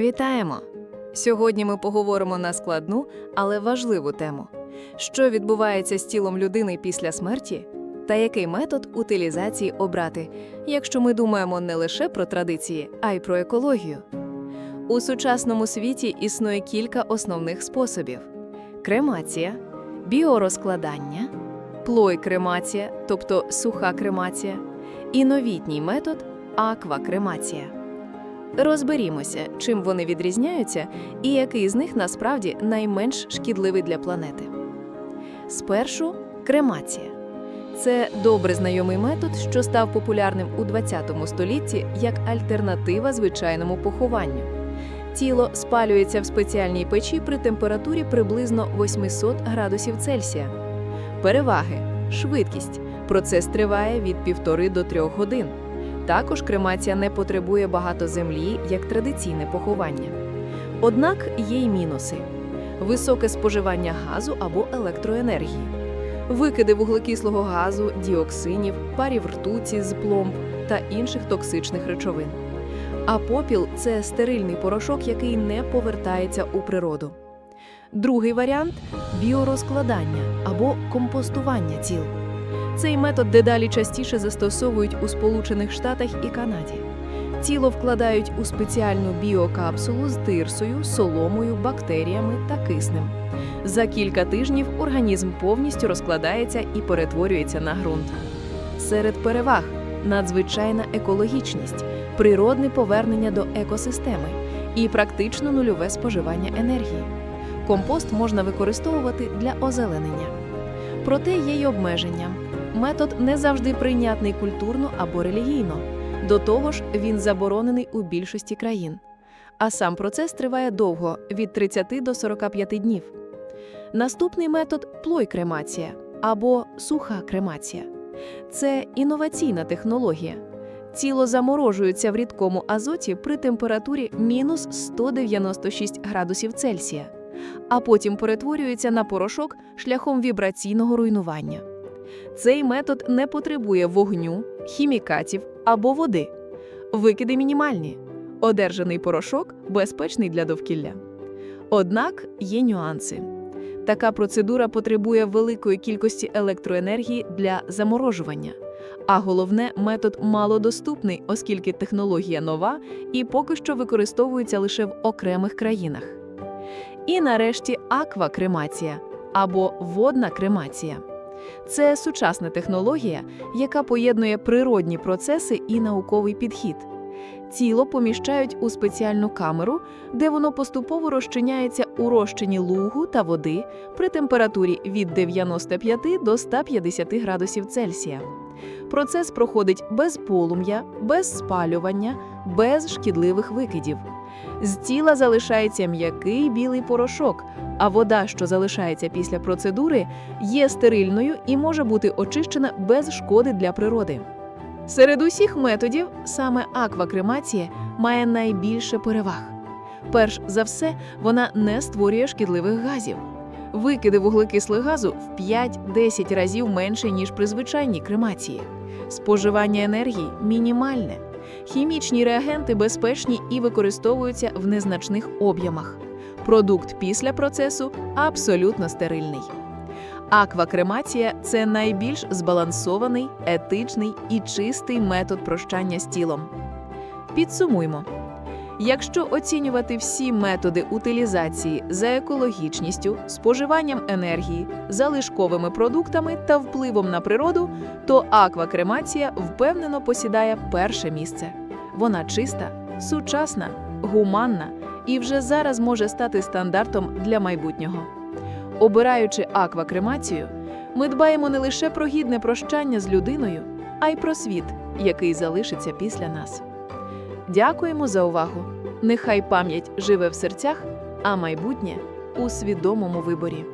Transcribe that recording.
Вітаємо! Сьогодні ми поговоримо на складну, але важливу тему: що відбувається з тілом людини після смерті, та який метод утилізації обрати, якщо ми думаємо не лише про традиції, а й про екологію. У сучасному світі існує кілька основних способів: кремація, біорозкладання, плой-кремація, тобто суха кремація, і новітній метод аквакремація. Розберімося, чим вони відрізняються і який з них насправді найменш шкідливий для планети. Спершу кремація. Це добре знайомий метод, що став популярним у ХХ столітті як альтернатива звичайному похованню. Тіло спалюється в спеціальній печі при температурі приблизно 800 градусів Цельсія. Переваги швидкість. Процес триває від півтори до трьох годин. Також кремація не потребує багато землі, як традиційне поховання. Однак є й мінуси: високе споживання газу або електроенергії, викиди вуглекислого газу, діоксинів, парів ртуті з пломб та інших токсичних речовин. А попіл це стерильний порошок, який не повертається у природу. Другий варіант біорозкладання або компостування тіл. Цей метод дедалі частіше застосовують у Сполучених Штатах і Канаді. Тіло вкладають у спеціальну біокапсулу з тирсою, соломою, бактеріями та киснем. За кілька тижнів організм повністю розкладається і перетворюється на ґрунт. Серед переваг надзвичайна екологічність, природне повернення до екосистеми і практично нульове споживання енергії. Компост можна використовувати для озеленення. Проте є й обмеження. Метод не завжди прийнятний культурно або релігійно. До того ж, він заборонений у більшості країн. А сам процес триває довго від 30 до 45 днів. Наступний метод плой-кремація або суха кремація. Це інноваційна технологія. Тіло заморожується в рідкому азоті при температурі мінус 196 градусів Цельсія, а потім перетворюється на порошок шляхом вібраційного руйнування. Цей метод не потребує вогню, хімікатів або води. Викиди мінімальні. Одержаний порошок безпечний для довкілля. Однак є нюанси. Така процедура потребує великої кількості електроенергії для заморожування. А головне, метод малодоступний, оскільки технологія нова і поки що використовується лише в окремих країнах. І нарешті аквакремація або водна кремація. Це сучасна технологія, яка поєднує природні процеси і науковий підхід. Тіло поміщають у спеціальну камеру, де воно поступово розчиняється у розчині лугу та води при температурі від 95 до 150 градусів Цельсія. Процес проходить без полум'я, без спалювання, без шкідливих викидів. З тіла залишається м'який білий порошок, а вода, що залишається після процедури, є стерильною і може бути очищена без шкоди для природи. Серед усіх методів саме аквакремація має найбільше переваг. Перш за все, вона не створює шкідливих газів. Викиди вуглекислого газу в 5-10 разів менше, ніж при звичайній кремації. Споживання енергії мінімальне. Хімічні реагенти безпечні і використовуються в незначних об'ємах. Продукт після процесу абсолютно стерильний. Аквакремація це найбільш збалансований, етичний і чистий метод прощання з тілом. Підсумуймо. Якщо оцінювати всі методи утилізації за екологічністю, споживанням енергії, залишковими продуктами та впливом на природу, то аквакремація впевнено посідає перше місце. Вона чиста, сучасна, гуманна і вже зараз може стати стандартом для майбутнього. Обираючи аквакремацію, ми дбаємо не лише про гідне прощання з людиною, а й про світ, який залишиться після нас. Дякуємо за увагу! Нехай пам'ять живе в серцях, а майбутнє у свідомому виборі.